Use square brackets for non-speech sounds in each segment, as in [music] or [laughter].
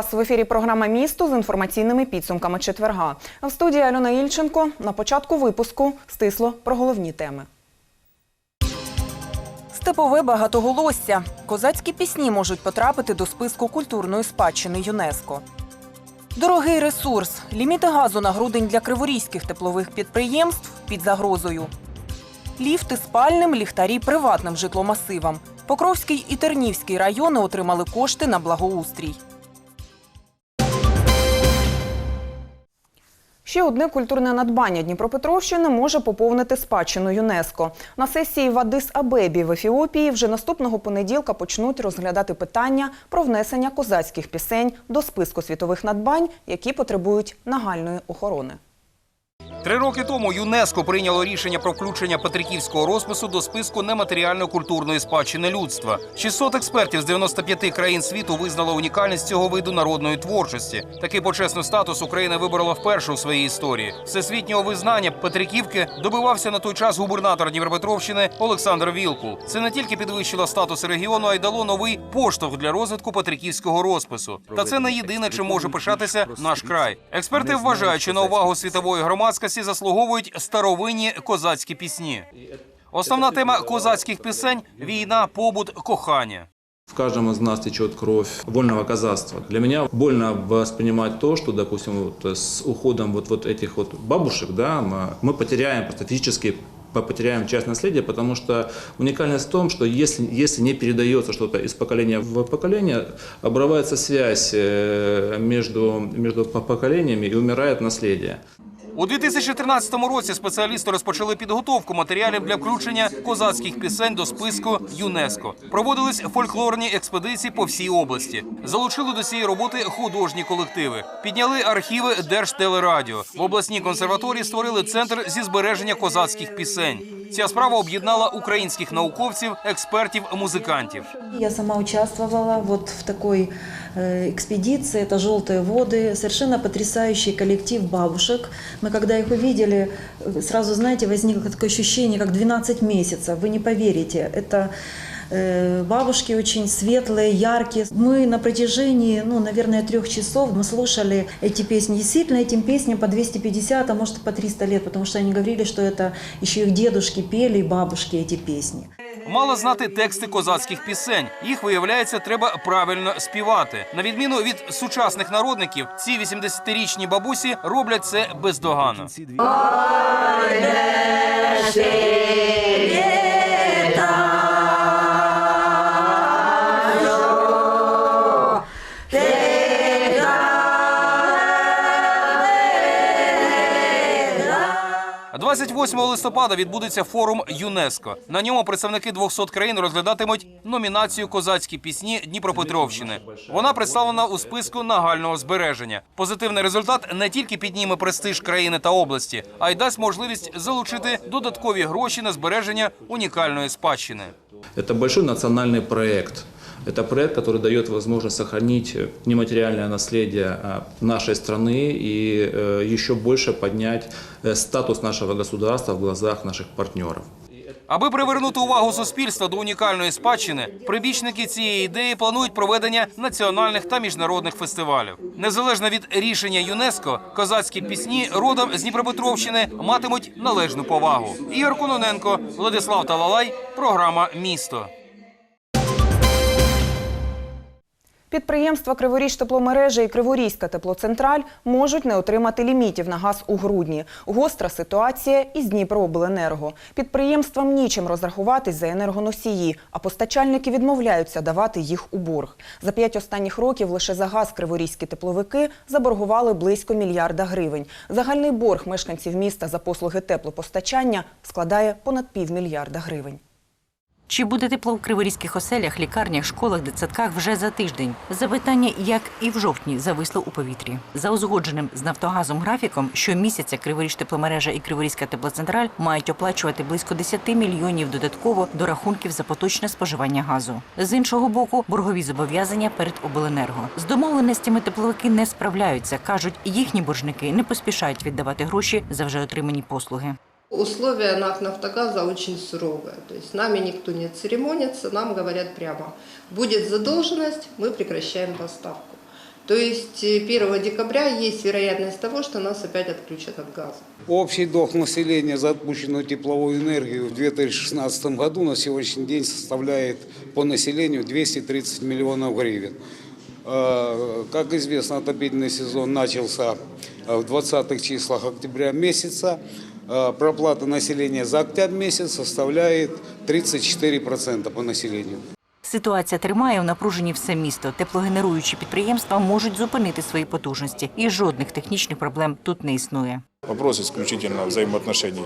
Вас в ефірі. Програма місто з інформаційними підсумками четверга. В студії Альона Ільченко. На початку випуску стисло про головні теми. Степове багатоголосся. Козацькі пісні можуть потрапити до списку культурної спадщини ЮНЕСКО. Дорогий ресурс. Ліміти газу на грудень для криворізьких теплових підприємств під загрозою. Ліфти спальним, ліхтарі приватним житломасивам. Покровський і Тернівський райони отримали кошти на благоустрій. Ще одне культурне надбання Дніпропетровщини може поповнити спадщину ЮНЕСКо. На сесії в Адис-Абебі в Ефіопії вже наступного понеділка почнуть розглядати питання про внесення козацьких пісень до списку світових надбань, які потребують нагальної охорони. Три роки тому ЮНЕСКО прийняло рішення про включення Петриківського розпису до списку нематеріально-культурної спадщини людства. 600 експертів з 95 країн світу визнали унікальність цього виду народної творчості. Такий почесний статус Україна виборола вперше у своїй історії. Всесвітнього визнання Петриківки добивався на той час губернатор Дніпропетровщини Олександр Вілкул. Це не тільки підвищило статус регіону, а й дало новий поштовх для розвитку Петриківського розпису. Та це не єдине, чим може пишатися наш край. Експерти вважають, що на увагу світової громадськості заслуговують старовинні козацькі пісні. Основна тема козацьких пісень війна, побут, кохання. В каждом из нас течет кровь вольного казахства. Для меня больно воспринимать то, что, допустим, вот с уходом вот, вот этих вот бабушек, да, мы- мы потеряем просто физически по- потеряем часть наследия, потому что уникальность в том, что если, если не передается что-то из поколения в поколение, обрывается связь э, между, между по- поколениями и умирает наследие. У 2013 році спеціалісти розпочали підготовку матеріалів для включення козацьких пісень до списку ЮНЕСКО. Проводились фольклорні експедиції по всій області. Залучили до цієї роботи художні колективи, підняли архіви Держтелерадіо. В обласній консерваторії створили центр зі збереження козацьких пісень. Ця справа об'єднала українських науковців, експертів, музикантів. Я сама участвовала вот в такой э, экспедиции, это «Желтые воды», совершенно потрясающий коллектив бабушек. Мы когда их увидели, э, сразу, знаете, возникло такое ощущение, как 12 месяцев, вы не поверите. Это э, бабушки очень светлые, яркие. Мы на протяжении, ну, наверное, трех часов мы слушали эти песни. Действительно, этим песням по 250, а может по 300 лет, потому что они говорили, что это еще их дедушки пели, и бабушки эти песни. Мала знати тексти козацьких пісень. Їх виявляється, треба правильно співати. На відміну від сучасних народників, ці 80-річні бабусі роблять це бездоганно. А 28 листопада відбудеться форум ЮНЕСКО. На ньому представники 200 країн розглядатимуть номінацію козацькі пісні Дніпропетровщини. Вона представлена у списку нагального збереження. Позитивний результат не тільки підніме престиж країни та області, а й дасть можливість залучити додаткові гроші на збереження унікальної спадщини. Это большой национальный проект. Это проект, который дает возможность сохранить э, нематериальное наследие а, нашей страны и э, еще больше поднять э, статус нашего государства в глазах наших партнеров. Аби привернути увагу суспільства до унікальної спадщини, прибічники цієї ідеї планують проведення національних та міжнародних фестивалів. Незалежно від рішення ЮНЕСКО, козацькі пісні родом з Дніпропетровщини матимуть належну повагу. Ігор Кононенко, Владислав Талалай, програма Місто. Підприємства Криворіж тепломережа і Криворізька теплоцентраль можуть не отримати лімітів на газ у грудні. Гостра ситуація із Дніпрообленерго. Підприємствам нічим розрахуватись за енергоносії, а постачальники відмовляються давати їх у борг. За п'ять останніх років лише за газ криворізькі тепловики заборгували близько мільярда гривень. Загальний борг мешканців міста за послуги теплопостачання складає понад півмільярда гривень. Чи буде тепло в криворізьких оселях, лікарнях, школах, дитсадках вже за тиждень? Запитання, як і в жовтні, зависло у повітрі. За узгодженим з Нафтогазом графіком, щомісяця Криворіж тепломережа і Криворізька теплоцентраль мають оплачувати близько 10 мільйонів додатково до рахунків за поточне споживання газу. З іншого боку, боргові зобов'язання перед обленерго. З домовленостями тепловики не справляються. кажуть, їхні боржники не поспішають віддавати гроші за вже отримані послуги. Условия НАК «Нафтогаза» очень суровые. То есть с нами никто не церемонится, нам говорят прямо, будет задолженность, мы прекращаем поставку. То есть э, 1 декабря есть вероятность того, что нас опять отключат от газа. Общий долг населения за отпущенную тепловую энергию в 2016 году на сегодняшний день составляет по населению 230 миллионов гривен. Э, Как известно, отопительный сезон начался э, в 20-х числах октября месяца. Э, Проплата населения за октябрь месяц составляет 34% по населению. Ситуація тримає у напруженні все місто. Теплогенеруючі підприємства можуть зупинити свої потужності, і жодних технічних проблем тут не існує. Вопрос исключительно взаимоотношений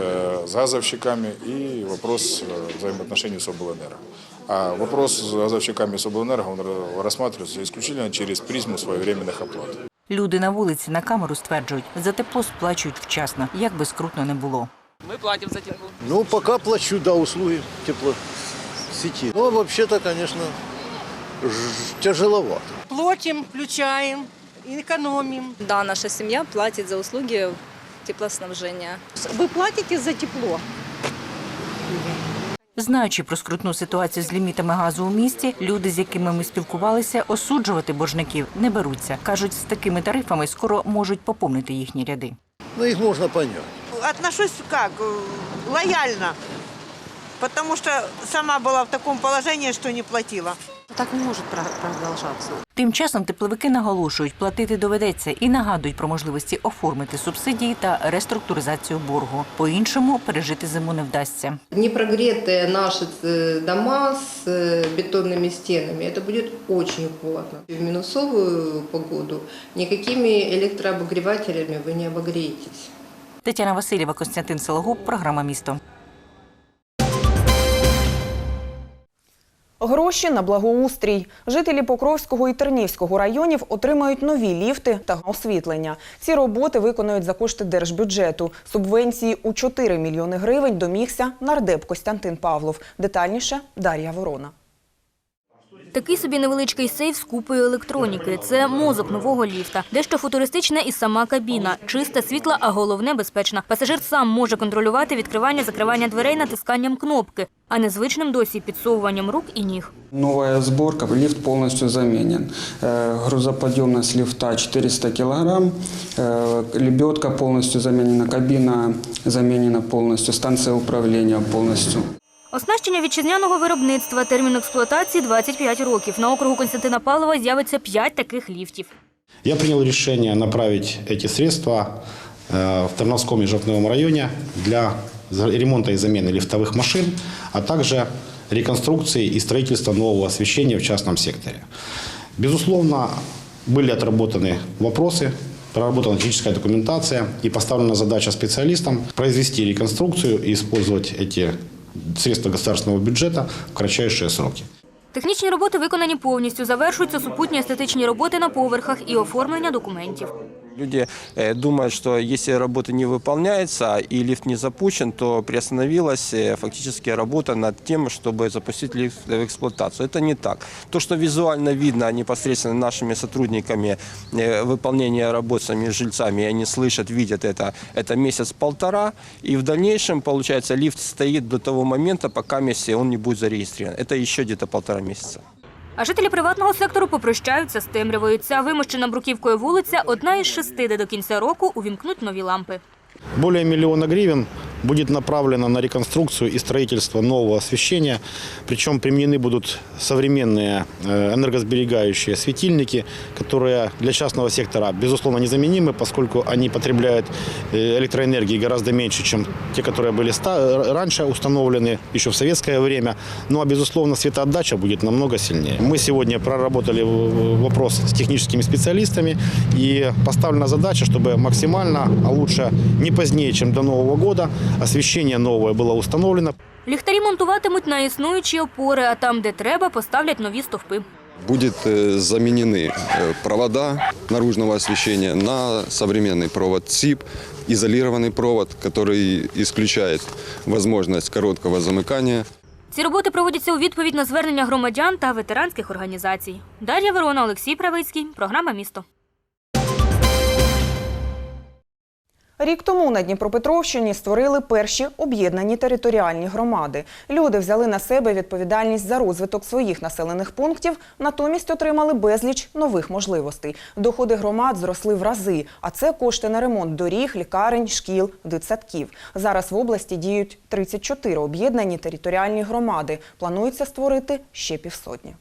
э, с газовщиками и вопрос э, взаимоотношений с облэнерго. А вопрос с газовщиками и с облэнерго он ра- рассматривается исключительно через призму своевременных оплат. Люди на вулиці на камеру стверджують, за тепло сплачують вчасно, як би скрутно не було. Мы платим за тепло. Ну, пока плачу, да, услуги теплосети. Ну, а вообще-то, конечно, ж- тяжеловато. Платим, включаем, экономим. Да, наша семья платит за услуги теплоснабжения. Вы платите за тепло? Знаючи про скрутну ситуацію з лімітами газу у місті, люди, з якими ми спілкувалися, осуджувати боржників не беруться. кажуть, з такими тарифами скоро можуть поповнити їхні ряди. Ну, їх можна понять. Отношусь как? э, Лояльно. тому що сама була в такому положенні, що не платила. Так не может продолжаться. Тим часом тепловики наголошують, платити доведеться і нагадують про можливості оформити субсидії та реструктуризацію боргу. По-іншому пережити зиму не вдасться. Не прогретые наши э, дома с э, бетонными стенами, это будет очень холодно. В минусовую погоду никакими электрообогревателями вы не обогреетесь. Тетяна Васильєва, Костянтин Сологуб, програма Місто. Гроші на благоустрій. Жителі Покровського і Тернівського районів отримають нові ліфти та освітлення. Ці роботи виконують за кошти держбюджету. Субвенції у 4 мільйони гривень домігся нардеп Костянтин Павлов. Детальніше Дар'я Ворона. Такий собі невеличкий сейф з купою електроніки. Це мозок нового ліфта. Дещо футуристична і сама кабіна. Чиста, світла, а головне безпечна. Пасажир сам може контролювати відкривання, закривання дверей натисканням кнопки, а не звичним досі підсовуванням рук і ніг. Новая сборка, лифт полностью заменен. Э, Грузоподъемность лифта 400 килограмм, э, лебедка полностью заменена, кабина заменена полностью, станция управления полностью. Оснащення вітчизняного виробництва, термін експлуатації 25 років. На округу Константина Павлова з'явиться 5 таких ліфтів. Я принял решение направить эти средства э, в Тарновском межовном районе для за- ремонта и замены лифтовых машин, а также реконструкции и строительства нового освещения в частном секторе. Безусловно, были отработаны вопросы, проработана техническая документация и поставлена задача специалистам произвести реконструкцию и использовать эти средства государственного бюджета в кратчайшие сроки. Технічні роботи виконані повністю. Завершуються супутні естетичні роботи на поверхах і оформлення документів. Люди э, думают, что если работа не выполняется и лифт не запущен, то приостановилась э, фактически работа над тем, чтобы запустить лифт в эксплуатацию. Это не так. То, что визуально видно непосредственно нашими сотрудниками э, выполнение работ самими жильцами, и они слышат, видят это, это месяц-полтора, и в дальнейшем, получается, лифт стоит до того момента, пока он не будет зарегистрирован. Это еще где-то полтора месяца. А жителі приватного сектору попрощаються з темрявою. Ця вимощена бруківкою вулиця – одна із шести, де до кінця року увімкнуть нові лампи. Більше мільйона гривен будет направлено на реконструкцию и строительство нового освещения. Причем применены будут современные э, энергосберегающие светильники, которые для частного сектора, безусловно, незаменимы, поскольку они потребляют э, электроэнергии гораздо меньше, чем те, которые были ста- раньше установлены, еще в советское время. Ну а, безусловно, светоотдача будет намного сильнее. Мы сегодня проработали вопрос с техническими специалистами и поставлена задача, чтобы максимально, а лучше не позднее, чем до Нового года, освещение новое было установлено. Ліхтарі монтуватимуть на існуючі опори, а там, де треба, поставлять нові стовпи. Будет э, заменены э, провода наружного освещения на современный провод ЦИП, изолированный провод, который исключает возможность короткого замыкания. Ці роботи проводяться у відповідь на звернення громадян та ветеранських організацій. Дар'я Ворона, Олексій Правицький. Програма «Місто». Рік тому на Дніпропетровщині створили перші об'єднані територіальні громади. Люди взяли на себе відповідальність за розвиток своїх населених пунктів, натомість отримали безліч нових можливостей. Доходи громад зросли в рази, а це кошти на ремонт доріг, лікарень, шкіл, дитсадків. Зараз в області діють 34 об'єднані територіальні громади. Планується створити ще півсотні.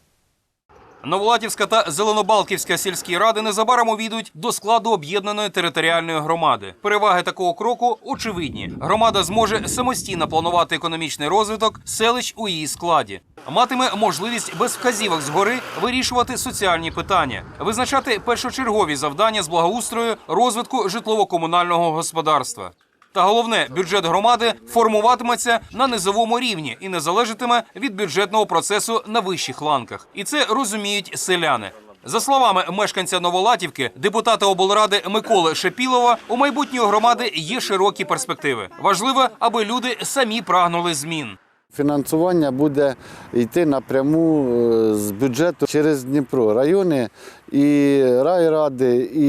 Новолатівська та Зеленобалківська сільські ради незабаром увійдуть до складу об'єднаної територіальної громади. Переваги такого кроку очевидні. Громада зможе самостійно планувати економічний розвиток селищ у її складі. Матиме можливість без вказівок згори вирішувати соціальні питання, визначати першочергові завдання з благоустрою, розвитку житлово-комунального господарства. Та головне, бюджет громади формуватиметься на низовому рівні і не залежатиме від бюджетного процесу на вищих ланках. І це розуміють селяни. За словами мешканця Новолатівки, депутата облради Миколи Шепілова, у майбутньої громади є широкі перспективи. Важливо, аби люди самі прагнули змін. Фінансування буде йти напряму е, з бюджету через Дніпро. Райони і райради, і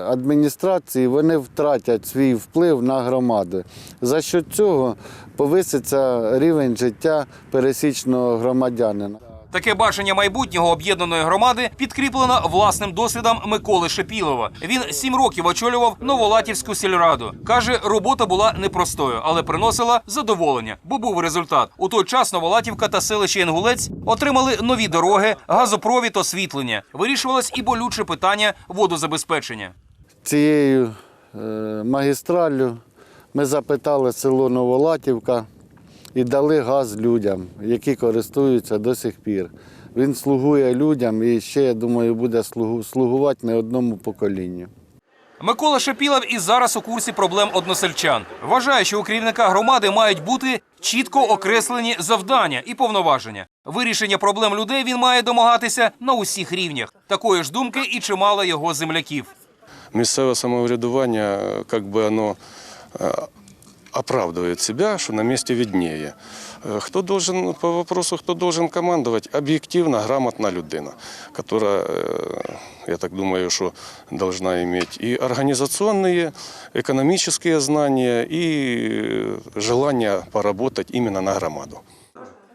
адміністрації вони втратять свій вплив на громади. За що цього повиситься рівень життя пересічного громадянина. Таке бачення майбутнього об'єднаної громади підкріплено власним досвідом Миколи Шепілова. Він сім років очолював Новолатівську сільраду. каже, робота була непростою, але приносила задоволення, бо був результат. У той час Новолатівка та селище Інгулець отримали нові дороги, газопровід, освітлення. Вирішувалось і болюче питання водозабезпечення. Цією е, магістраллю ми запитали село Новолатівка і дали газ людям, які користуються до сих пір. Він слугує людям і ще, я думаю, буде слугувати не одному поколінню. Микола Шепілов і зараз у курсі проблем односельчан. Вважає, що у керівника громади мають бути чітко окреслені завдання і повноваження. Вирішення проблем людей він має домагатися на усіх рівнях. Такої ж думки і чимало його земляків. місцеве самоврядування, как бы оно э, оправдывает себя, что на месте виднее. Э, Кто должен по вопросу, кто должен командовать? Объективно, грамотна людина, которая, э, я так думаю, что должна иметь и организационные, экономические знания, и желание поработать именно на громаду.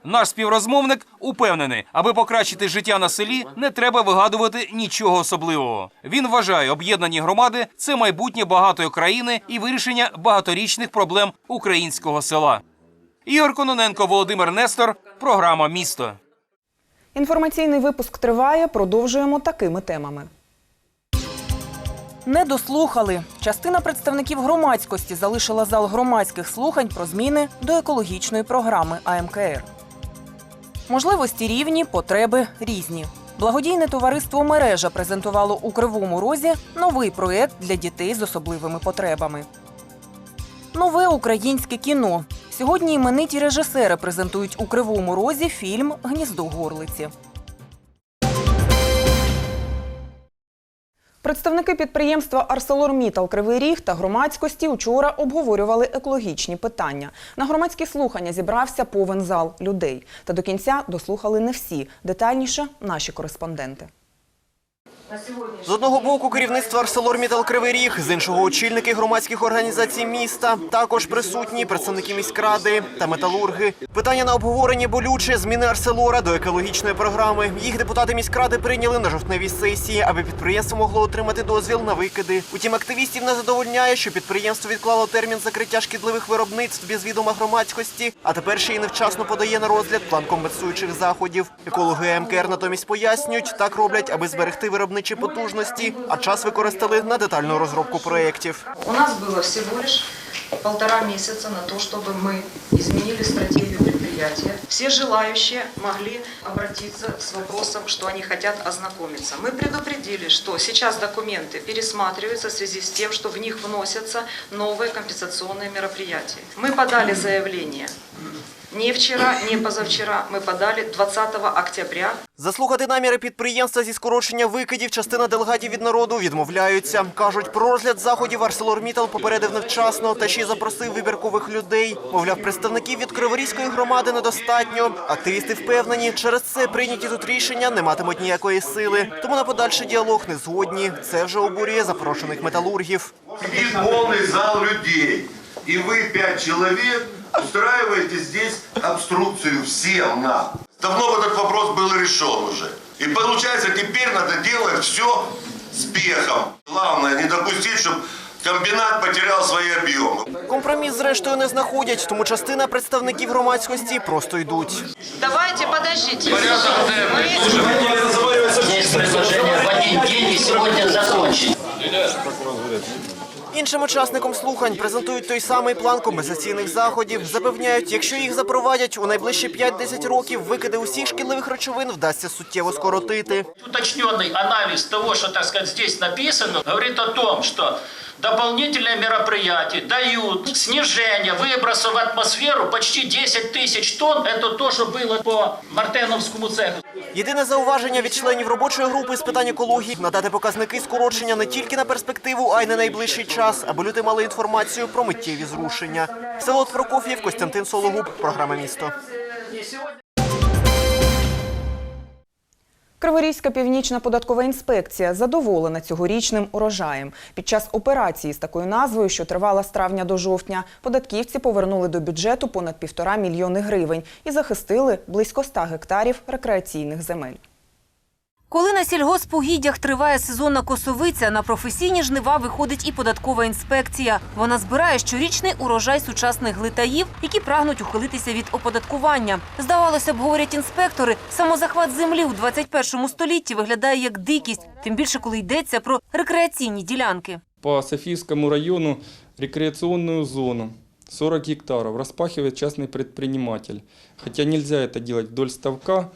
Наш співрозмовник упевнений, аби покращити життя на селі, не треба вигадувати нічого особливого. Він вважає, об'єднані громади це майбутнє багатої країни і вирішення багаторічних проблем українського села. Ігор Кононенко, Володимир Нестор, програма Місто. Інформаційний випуск триває. Продовжуємо такими темами. Не дослухали. Частина представників громадськості залишила зал громадських слухань про зміни до екологічної програми АМКР. Можливості рівні, потреби різні. Благодійне товариство Мережа презентувало у Кривому Розі новий проєкт для дітей з особливими потребами. Нове українське кіно. Сьогодні імениті режисери презентують у Кривому Розі фільм Гніздо горлиці. Представники підприємства «Арселормітал Кривий Ріг та громадськості учора обговорювали екологічні питання. На громадські слухання зібрався повен зал людей. Та до кінця дослухали не всі. Детальніше наші кореспонденти. З одного боку керівництво «Арселормітал Кривий Ріг, з іншого очільники громадських організацій міста, також присутні представники міськради та металурги. Питання на обговоренні болюче зміни Арселора до екологічної програми. Їх депутати міськради прийняли на жовтневій сесії, аби підприємство могло отримати дозвіл на викиди. Утім, активістів не задовольняє, що підприємство відклало термін закриття шкідливих виробництв без відома громадськості, а тепер ще й невчасно подає на розгляд план компенсуючих заходів. Екологи МКР натомість пояснюють, так роблять, аби зберегти виробничі потужності, а час використали на детальну розробку проєктів. У нас было всего лишь полтора месяца на то, чтобы мы изменили стратегию предприятия. Все желающие могли обратиться с вопросом, что они хотят ознакомиться. Мы предупредили, что сейчас документы пересматриваются в связи с тем, что в них вносятся новые компенсационные мероприятия. Мы подали заявление Не вчера, не позавчера. Мы подали 20 октября. Заслухати наміри підприємства зі скорочення викидів частина делегатів від народу відмовляються. Кажуть, про розгляд заходів ArcelorMittal попередив невчасно та ще й запросив вибіркових людей. Мовляв, представників від Криворізької громади недостатньо. Активісти впевнені, через це прийняті тут рішення не матимуть ніякої сили. Тому на подальший діалог не згодні. Це вже обурює запрошених металургів. Сидит полный зал людей, и вы, пять человек, устраиваете здесь обструкцию всем нам. Давно бы этот вопрос был решен уже. И получается, теперь надо делать все с пехом. Главное, не допустить, чтобы комбинат потерял свои объемы. Компроміс, зрештою, не знаходять, тому частина представників громадськості просто йдуть. Давайте, подождите. Есть предложение в один день и сегодня закончить. Іншим учасникам слухань презентують той самий план компенсаційних заходів. Запевняють, якщо їх запровадять, у найближчі 5-10 років викиди усіх шкідливих речовин вдасться суттєво скоротити. Уточненный анализ того, что, так сказать, здесь написано, говорит о том, что дополнительные мероприятия дают снижение выбросов в атмосферу почти 10 тысяч тонн. Это то, что было по Мартеновскому цеху. Єдине зауваження від членів робочої групи з питань екології надати показники скорочення не тільки на перспективу, а й на найближчий час, аби люди мали інформацію про миттєві зрушення. Селот Прокоф'єв, Костянтин Сологуб, програма місто. Криворізька північна податкова інспекція задоволена цьогорічним урожаєм. Під час операції з такою назвою, що тривала з травня до жовтня, податківці повернули до бюджету понад півтора мільйони гривень і захистили близько ста гектарів рекреаційних земель. Коли на сільгоспугіддях триває сезонна косовиця, на професійні жнива виходить і податкова інспекція. Вона збирає щорічний урожай сучасних глитаїв, які прагнуть ухилитися від оподаткування. Здавалося б, говорять інспектори, самозахват землі у 21 столітті виглядає як дикість, тим більше коли йдеться про рекреаційні ділянки. по Софийскому району рекреационную зону. 40 гектаров распахивает частный предприниматель. Хотя нельзя это делать вдоль ставка.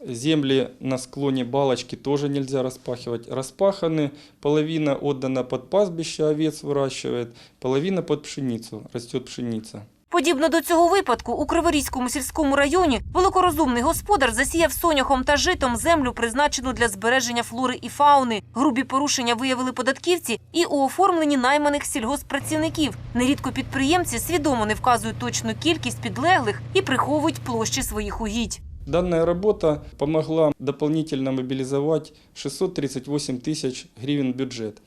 Земли на склоне балочки тоже нельзя распахивать. Распаханы, половина отдана под пастбище, овец выращивает, половина под пшеницу, растет пшеница. Подібно до цього випадку у Криворізькому сільському районі великорозумний господар засіяв соняхом та житом землю, призначену для збереження флори і фауни. Грубі порушення виявили податківці і у оформленні найманих сільгосппрацівників. Нерідко підприємці свідомо не вказують точну кількість підлеглих і приховують площі своїх угідь. Данная работа помогла дополнительно мобилизовать 638 тысяч гривен в бюджет.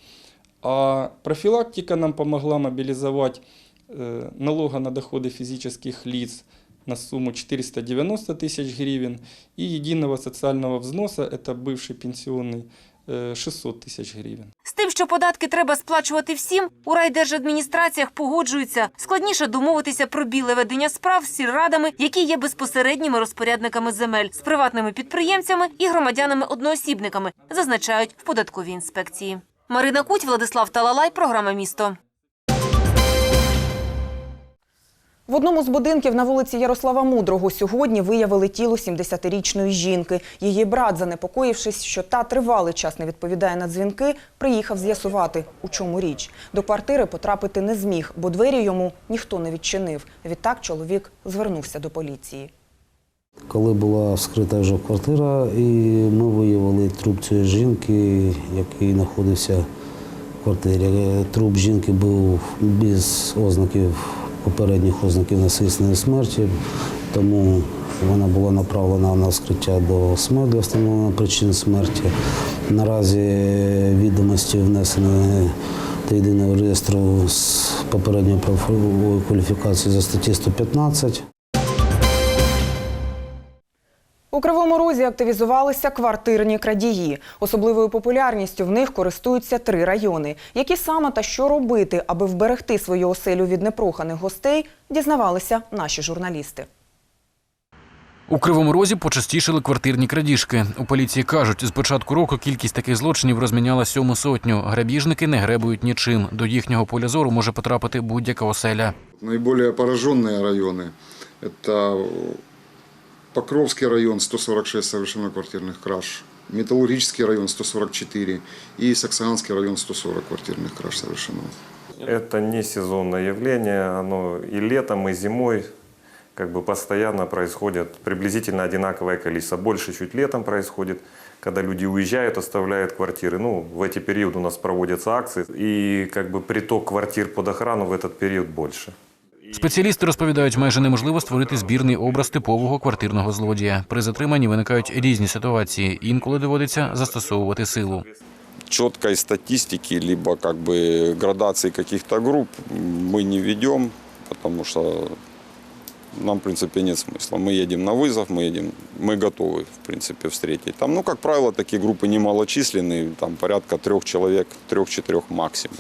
А профилактика нам помогла мобилизовать э, налога на доходы физических лиц на сумму 490 тысяч гривен и единого социального взноса, это бывший пенсионный, э, 600 тисяч гривень. З тим, що податки треба сплачувати всім, у райдержадміністраціях погоджуються. Складніше домовитися про біле ведення справ з сільрадами, які є безпосередніми розпорядниками земель, з приватними підприємцями і громадянами-одноосібниками, зазначають в податковій інспекції. Марина Куть, Владислав Талалай, програма «Місто». В одному з будинків на вулиці Ярослава Мудрого сьогодні виявили тіло 70-річної жінки. Її брат, занепокоївшись, що та тривалий час не відповідає на дзвінки, приїхав з'ясувати, у чому річ. До квартири потрапити не зміг, бо двері йому ніхто не відчинив. Відтак чоловік звернувся до поліції. Коли була вскрита вже квартира, і ми виявили труп цієї жінки, який знаходився в квартирі. Труп жінки був без ознаків, попередніх ознаків насильственної смерті, тому вона була направлена на скриття до СМЕ для встановлення причин смерті. Наразі відомості внесені до єдиного реєстру з попередньої кваліфікації за статті 115. У Кривому Розі активізувалися квартирні крадії. Особливою популярністю в них користуються три райони. Які саме та що робити, аби вберегти свою оселю від непроханих гостей, дізнавалися наші журналісти. У Кривому Розі почастішили квартирні крадіжки. У поліції кажуть, з початку року кількість таких злочинів розміняла сьому сотню. Грабіжники не гребують нічим. До їхнього поля зору може потрапити будь-яка оселя. Наиболее пораженные районы – это Покровский район, 146 совершено квартирных краж, Металлургический район, 144 и Саксаганский район, 140 квартирных краж совершено. Это не сезонное явление, оно и летом, и зимой, как бы постоянно происходят приблизительно одинаковое количество. Больше чуть летом происходит, когда люди уезжают, оставляют квартиры. Ну, в эти периоды у нас проводятся акции, и как бы приток квартир под охрану в этот период больше. Спеціалісти розповідають, майже неможливо створити збірний образ типового квартирного злодія. При затриманні виникають різні ситуації. Інколи доводиться застосовувати силу. четкой статистики, либо как бы градации каких-то групп мы не ведем, потому что нам, в принципе, нет смысла. Мы едем на вызов, мы едем, мы готовы, в принципе, встретить. Там, ну, как правило, такие группы немалочисленные, там порядка трех человек, трех-четырех максимум.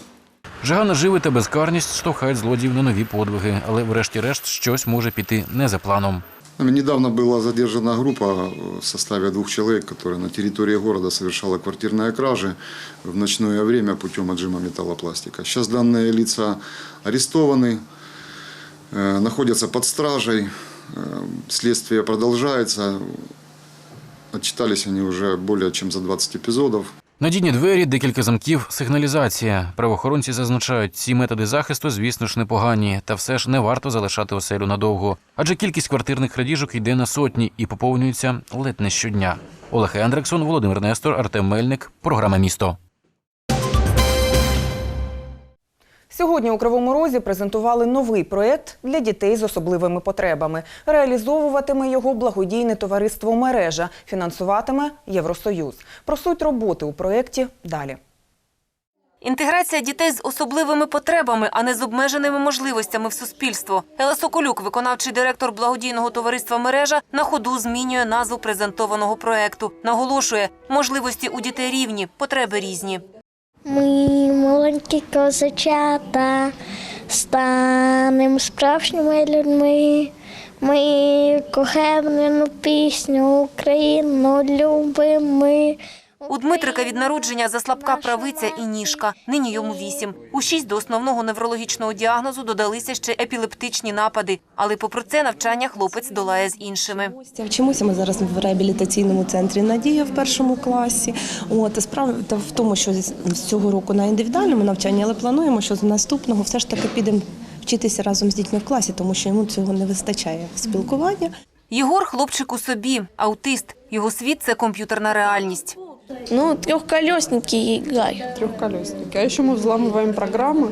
Жага наживи та безкарність штовхають злодіїв на нові подвиги, але врешті-решт щось може піти не за планом. Недавно была задержана группа в составе двух человек, которая на территории города совершала квартирные кражи в ночное время путем отжима металлопластика. Сейчас данные лица арестованы, э, находятся под стражей, э, следствие продолжается. Отчитались они уже более чем за 20 эпизодов. Надійні двері, декілька замків, сигналізація. Правоохоронці зазначають, ці методи захисту, звісно ж, непогані, та все ж не варто залишати оселю надовго. Адже кількість квартирних крадіжок йде на сотні і поповнюється ледь не щодня. Олег Ендрексон, Володимир Нестор, Артем Мельник. Програма місто. Сьогодні у Кривому Розі презентували новий проєкт для дітей з особливими потребами. Реалізовуватиме його благодійне товариство «Мережа», фінансуватиме Євросоюз. Про суть роботи у проєкті далі. Інтеграція дітей з особливими потребами, а не з обмеженими можливостями в суспільство. Елла Соколюк, виконавчий директор благодійного товариства мережа, на ходу змінює назву презентованого проекту. Наголошує, можливості у дітей рівні, потреби різні. Ми маленькі козачата, станемо справжніми людьми. Ми кохевнену пісню Україну любимо. У Дмитрика від народження заслабка правиця і ніжка. Нині йому вісім. У шість до основного неврологічного діагнозу додалися ще епілептичні напади. Але попри це навчання хлопець долає з іншими. Вчимося ми зараз в реабілітаційному центрі Надія в першому класі. От справа в тому, що з з цього року на індивідуальному навчанні, але плануємо, що з наступного все ж таки підемо вчитися разом з дітьми в класі, тому що йому цього не вистачає спілкування. Єгор хлопчик у собі, аутист. Його світ це комп'ютерна реальність. Ну, трехколесники играю. Трехколесники. А еще мы взламываем программы,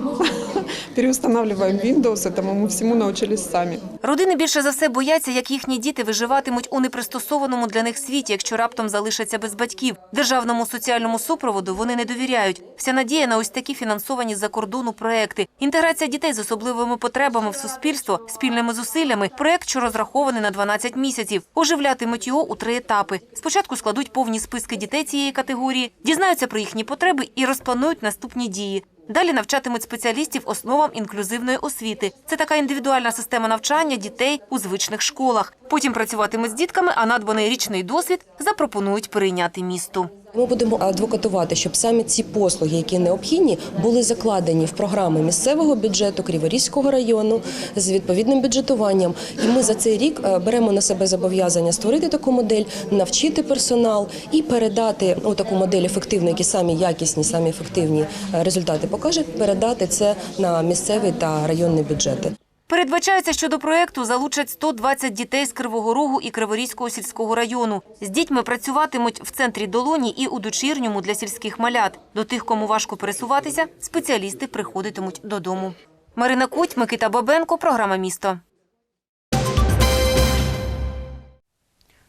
[laughs] переустанавливаем Windows. Этому мы всему научились сами. Родини більше за все бояться, як їхні діти виживатимуть у непристосованому для них світі, якщо раптом залишаться без батьків. Державному соціальному супроводу вони не довіряють. Вся надія на ось такі фінансовані з-за кордону проекти. Інтеграція дітей з особливими потребами в суспільство спільними зусиллями. Проект, що розрахований на 12 місяців. Оживлятимуть його у три етапи. Спочатку складуть повні списки дітей цієї категорії, дізнаються про їхні потреби і розпланують наступні дії. Далі навчатимуть спеціалістів основам інклюзивної освіти. Це така індивідуальна система навчання дітей у звичних школах. Потім працюватимуть з дітками, а надбаний річний досвід запропонують перейняти місту. Ми будемо адвокатувати, щоб саме ці послуги, які необхідні, були закладені в програми місцевого бюджету Криворізького району з відповідним бюджетуванням. І ми за цей рік е, беремо на себе зобов'язання створити таку модель, навчити персонал і передати ну, таку модель ефективну, які самі якісні, самі ефективні е, результати покажуть, передати це на місцевий та районний бюджети. Передбачається, що до проєкту залучать 120 дітей з Кривого Рогу і Криворізького сільського району. З дітьми працюватимуть в центрі Долоні і у дочірньому для сільських малят. До тих, кому важко пересуватися, спеціалісти приходитимуть додому. Марина Куть, Микита Бабенко, програма «Місто».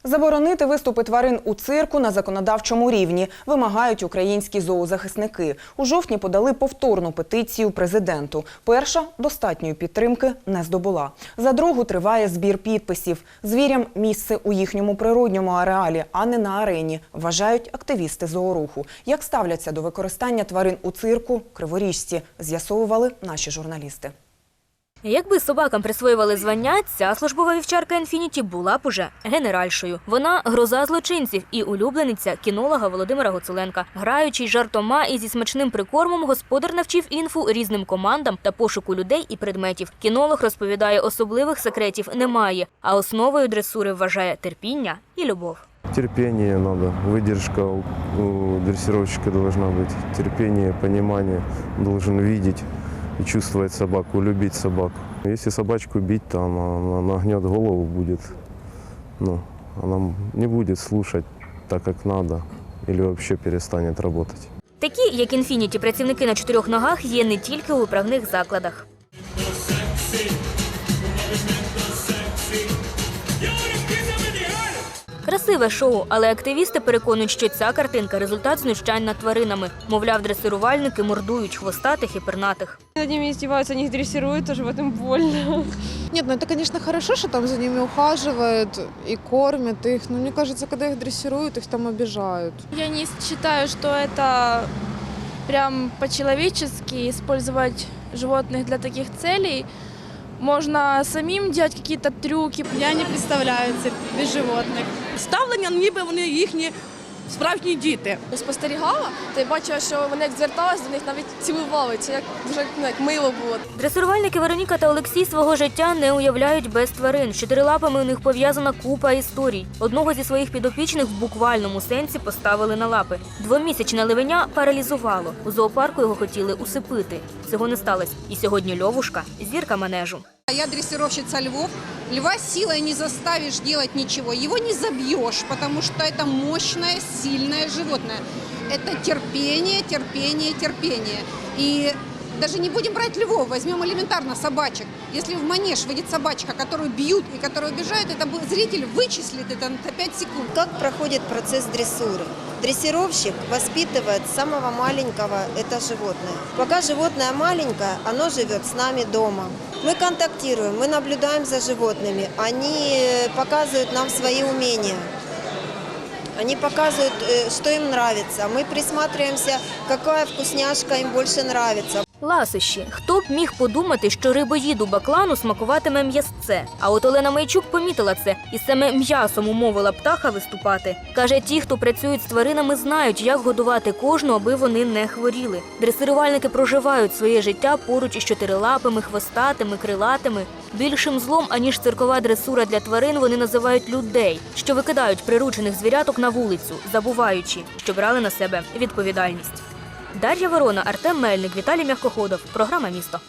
Заборонити виступи тварин у цирку на законодавчому рівні вимагають українські зоозахисники. У жовтні подали повторну петицію президенту. Перша достатньої підтримки не здобула. За другу триває збір підписів. Звірям місце у їхньому природньому ареалі, а не на арені, вважають активісти зооруху. Як ставляться до використання тварин у цирку, криворіжці, з'ясовували наші журналісти. Якби собакам присвоювали звання, ця службова вівчарка Інфініті була б уже генеральшою. Вона гроза злочинців і улюблениця кінолога Володимира Гоцуленка. Граючи жартома і зі смачним прикормом, господар навчив інфу різним командам та пошуку людей і предметів. Кінолог розповідає, особливих секретів немає, а основою дресури вважає терпіння і любов. Терпение надо, выдержка у, дрессировщика должна быть, терпение, понимание, должен видеть и чувствовать собаку, любить собаку. Если собачку бить, там она нагнет голову, будет, ну, она не будет слушать так, как надо, или вообще перестанет работать. Такі, як інфініті, працівники на чотирьох ногах є не тільки у управних закладах. Красиве шоу, але активісти переконують, що ця картинка результат знущань над тваринами. Мовляв, дресирувальники мордують хвостатих і пернатих. Над ними издеваются, они их дрессируют, тоже в этом больно. Нет, ну это, конечно, хорошо, что там за ними ухаживают и кормят их. Но мне кажется, когда их дрессируют, их там обижают. Я не считаю, что это прям по-человечески использовать животных для таких целей. Можно самим делать какие-то трюки. Я не представляю це без животних. Ставлення, ніби вони їхні справжні діти. Спостерігала, та й бачила, що вони як зверталися до них, навіть цілували. Це як дуже ну, як мило було. Дресирувальники Вероніка та Олексій свого життя не уявляють без тварин. З чотирилапами у них пов'язана купа історій. Одного зі своїх підопічних в буквальному сенсі поставили на лапи. Двомісячне ливеня паралізувало. У зоопарку його хотіли усипити. Цього не сталося. І сьогодні льовушка зірка манежу. Я дрессировщица львов. Льва силой не заставишь делать ничего. Его не забьешь, потому что это мощное, сильное животное. Это терпение, терпение, терпение. И даже не будем брать львов, возьмем элементарно собачек. Если в манеж выйдет собачка, которую бьют и которую обижают, это зритель вычислит это на 5 секунд. Как проходит процесс дрессуры? Дрессировщик воспитывает с самого маленького это животное. Пока животное маленькое, оно живет с нами дома. Мы контактируем, мы наблюдаем за животными. Они э, показывают нам свои умения. Они показывают, э, что им нравится. Мы присматриваемся, какая вкусняшка им больше нравится. Ласощі. Хто б міг подумати, що рибоїду баклану смакуватиме м'ясце? А от Олена Майчук помітила це і саме м'ясом умовила птаха виступати. Каже, ті, хто працюють з тваринами, знають, як годувати кожну, аби вони не хворіли. Дресирувальники проживають своє життя поруч із чотирилапими, хвостатими, крилатими. Більшим злом, аніж циркова дресура для тварин, вони називають людей, що викидають приручених звіряток на вулицю, забуваючи, що брали на себе відповідальність. Дар'я Ворона, Артем Мельник, Віталій Мягкоходов. Програма Місто.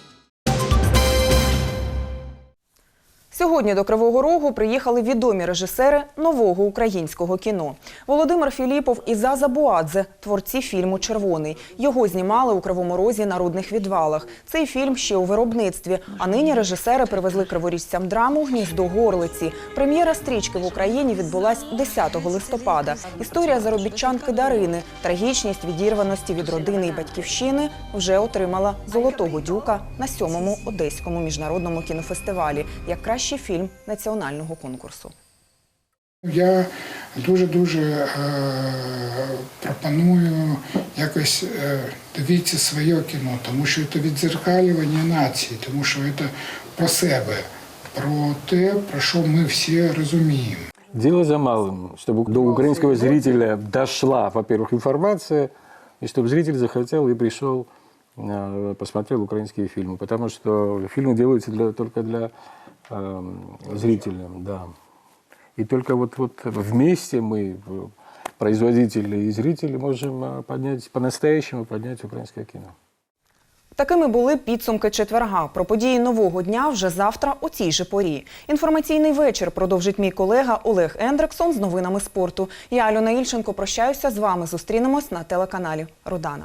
Сьогодні до Кривого Рогу приїхали відомі режисери нового українського кіно. Володимир Філіпов і Заза Буадзе – творці фільму Червоний. Його знімали у Кривому Розі на рудних відвалах. Цей фільм ще у виробництві. А нині режисери привезли криворіжцям драму Гніздо горлиці. Прем'єра стрічки в Україні відбулась 10 листопада. Історія заробітчанки Дарини, трагічність відірваності від родини і батьківщини вже отримала золотого дюка на сьомому одеському міжнародному кінофестивалі як кращий фільм національного конкурсу. Я дуже-дуже е, пропоную якось е, дивіться своє кіно, тому що це відзеркалювання нації, тому що це про себе, про те, про що ми всі розуміємо. Дело за малым, чтобы до украинского зрителя дошла, во-первых, информация, и чтобы зритель захотел и пришел, э, посмотрел украинские фильмы. Потому что фильмы делаются для, только для э, зрителя, да. И только вот, вот вместе мы, э, производители и зрители, можем э, поднять, по-настоящему поднять украинское кино. Такими були підсумки четверга. Про події нового дня вже завтра у цій же порі. Інформаційний вечір продовжить мій колега Олег Ендрексон з новинами спорту. Я Альона Ільченко прощаюся з вами. Зустрінемось на телеканалі Родана.